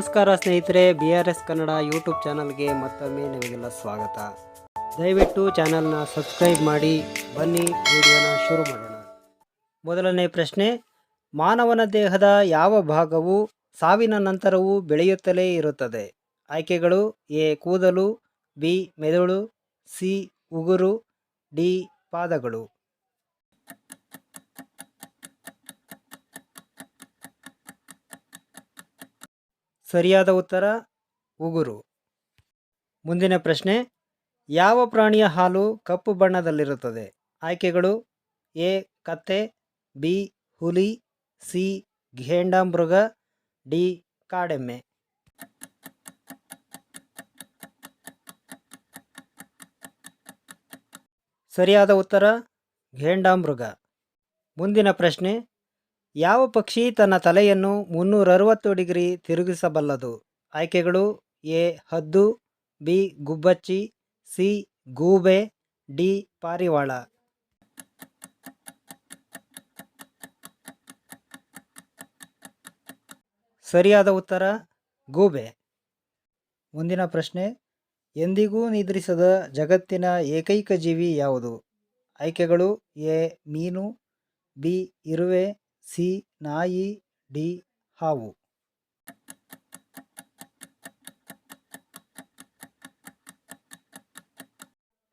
ನಮಸ್ಕಾರ ಸ್ನೇಹಿತರೆ B R S Kannada YouTube ಚಾನಲ್ಗೆ ಮತ್ತೊಮ್ಮೆ ನಿಮಗೆಲ್ಲ ಸ್ವಾಗತ. ದಯವಿಟ್ಟು ಚಾನಲ್ನ ಸಬ್ಸ್ಕ್ರೈಬ್ ಮಾಡಿ, ಬನ್ನಿ, ವಿಡಿಯೋನ ಶುರು ಮಾಡೋಣ. ಮೊದಲನೇ ಪ್ರಶ್ನೆ, ಮಾನವನ ದೇಹದ ಯಾವ ಭಾಗವು ಸಾವಿನ ನಂತರವೂ ಬೆಳೆಯುತ್ತಲೇ ಇರುತ್ತದೆ? ಆಯ್ಕೆಗಳು, ಎ, ಕೂದಲು, ಬಿ, ಮೆದುಳು, ಸಿ, ಉಗುರು, ಡಿ, ಪಾದಗಳು. ಸರಿಯಾದ ಉತ್ತರ, ಉಗುರು. ಮುಂದಿನ ಪ್ರಶ್ನೆ, ಯಾವ ಪ್ರಾಣಿಯ ಹಾಲು ಕಪ್ಪು ಬಣ್ಣದಲ್ಲಿರುತ್ತದೆ? ಆಯ್ಕೆಗಳು, ಎ, ಕತ್ತೆ, ಬಿ, ಹುಲಿ, ಸಿ, ಘೇಂಡಾಮೃಗ, ಡಿ, ಕಾಡೆಮ್ಮೆ. ಸರಿಯಾದ ಉತ್ತರ, ಘೇಂಡಾಮೃಗ. ಮುಂದಿನ ಪ್ರಶ್ನೆ ಯಾವ ಪಕ್ಷಿ ತನ್ನ ತಲೆಯನ್ನು ಮುನ್ನೂರ ಅರವತ್ತು ಡಿಗ್ರಿ ತಿರುಗಿಸಬಲ್ಲದು? ಆಯ್ಕೆಗಳು ಎ. ಹದ್ದು, ಬಿ. ಗುಬ್ಬಚ್ಚಿ, ಸಿ. ಗೂಬೆ, ಡಿ. ಪಾರಿವಾಳ. ಸರಿಯಾದ ಉತ್ತರ, ಗೂಬೆ. ಮುಂದಿನ ಪ್ರಶ್ನೆ, ಎಂದಿಗೂ ನಿದ್ರಿಸದ ಜಗತ್ತಿನ ಏಕೈಕ ಜೀವಿ ಯಾವುದು? ಆಯ್ಕೆಗಳು ಎ. ಮೀನು, ಬಿ. ಇರುವೆ ಸಿ ನಾಯಿ ಡಿ ಹಾವು.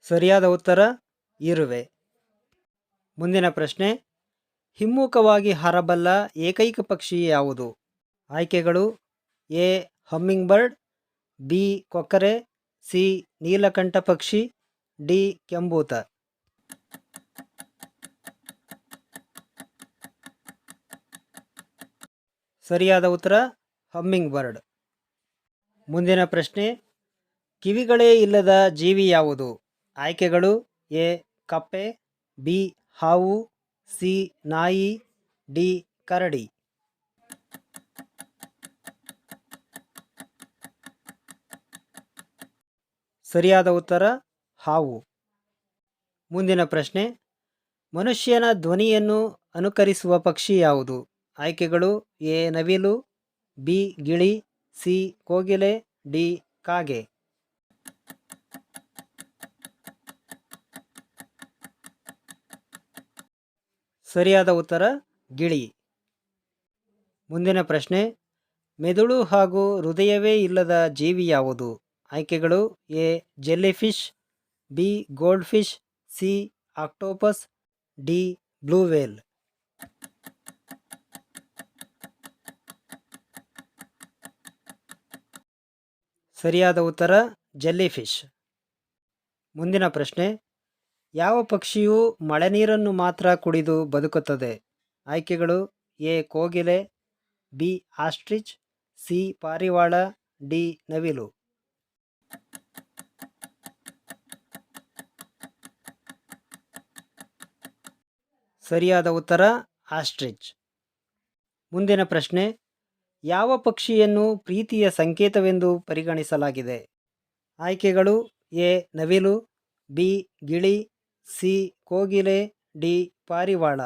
ಸರಿಯಾದ ಉತ್ತರ ಇರುವೆ. ಮುಂದಿನ ಪ್ರಶ್ನೆ, ಹಿಮ್ಮುಖವಾಗಿ ಹಾರಬಲ್ಲ ಏಕೈಕ ಪಕ್ಷಿ ಯಾವುದು? ಆಯ್ಕೆಗಳು, ಎ ಹಮ್ಮಿಂಗ್ ಬರ್ಡ್ ಬಿ, ಕೊಕ್ಕರೆ, ಸಿ, ನೀಲಕಂಠ ಪಕ್ಷಿ, ಡಿ, ಕೆಂಬೂತ. ಸರಿಯಾದ ಉತ್ತರ, ಹಮ್ಮಿಂಗ್ ಬರ್ಡ್. ಮುಂದಿನ ಪ್ರಶ್ನೆ, ಕಿವಿಗಳೇ ಇಲ್ಲದ ಜೀವಿ ಯಾವುದು? ಆಯ್ಕೆಗಳು, ಎ, ಕಪ್ಪೆ, ಬಿ, ಹಾವು, ಸಿ, ನಾಯಿ, ಡಿ, ಕರಡಿ. ಸರಿಯಾದ ಉತ್ತರ, ಹಾವು. ಮುಂದಿನ ಪ್ರಶ್ನೆ, ಮನುಷ್ಯನ ಧ್ವನಿಯನ್ನು ಅನುಕರಿಸುವ ಪಕ್ಷಿ ಯಾವುದು? ಆಯ್ಕೆಗಳು ಎ ನವಿಲು, ಬಿ ಗಿಳಿ, ಸಿ ಕೋಗಿಲೆ, ಡಿ ಕಾಗೆ. ಸರಿಯಾದ ಉತ್ತರ ಗಿಳಿ. ಮುಂದಿನ ಪ್ರಶ್ನೆ, ಮೆದುಳು ಹಾಗೂ ಹೃದಯವೇ ಇಲ್ಲದ ಜೀವಿ ಯಾವುದು? ಆಯ್ಕೆಗಳು A jellyfish, B goldfish C octopus, D blue whale ಸರಿಯಾದ ಉತ್ತರ, ಜೆಲ್ಲಿಫಿಶ್. ಮುಂದಿನ ಪ್ರಶ್ನೆ, ಯಾವ ಪಕ್ಷಿಯು ಮಳೆ ನೀರನ್ನು ಮಾತ್ರ ಕುಡಿದು ಬದುಕುತ್ತದೆ? ಆಯ್ಕೆಗಳು, ಎ, ಕೋಗಿಲೆ, ಬಿ, ಆಸ್ಟ್ರಿಚ್, ಸಿ, ಪಾರಿವಾಳ, ಡಿ, ನವಿಲು. ಸರಿಯಾದ ಉತ್ತರ, ಆಸ್ಟ್ರಿಚ್. ಮುಂದಿನ ಪ್ರಶ್ನೆ ಯಾವ ಪಕ್ಷಿಯನ್ನು ಪ್ರೀತಿಯ ಸಂಕೇತವೆಂದು ಪರಿಗಣಿಸಲಾಗಿದೆ? ಆಯ್ಕೆಗಳು ಎ. ನವಿಲು, ಬಿ. ಗಿಳಿ, ಸಿ. ಕೋಗಿಲೆ, ಡಿ. ಪಾರಿವಾಳ.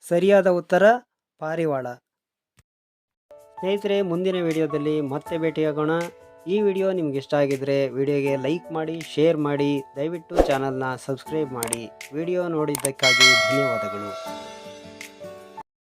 ಸರಿಯಾದ ಉತ್ತರ, ಪಾರಿವಾಳ. ಸ್ನೇಹಿತರೆ, ಮುಂದಿನ ವಿಡಿಯೋದಲ್ಲಿ ಮತ್ತೆ ಭೇಟಿಯಾಗೋಣ. ಈ ವಿಡಿಯೋ ನಿಮ್ಗೆ ಇಷ್ಟ ಆಗಿದ್ರೆ ವಿಡಿಯೋಗೆ ಲೈಕ್ ಮಾಡಿ, ಶೇರ್ ಮಾಡಿ, ದಯವಿಟ್ಟು ಚಾನಲ್ನ ಸಬ್ಸ್ಕ್ರೈಬ್ ಮಾಡಿ. ವಿಡಿಯೋ ನೋಡಿದ್ದಕ್ಕಾಗಿ ಧನ್ಯವಾದಗಳು.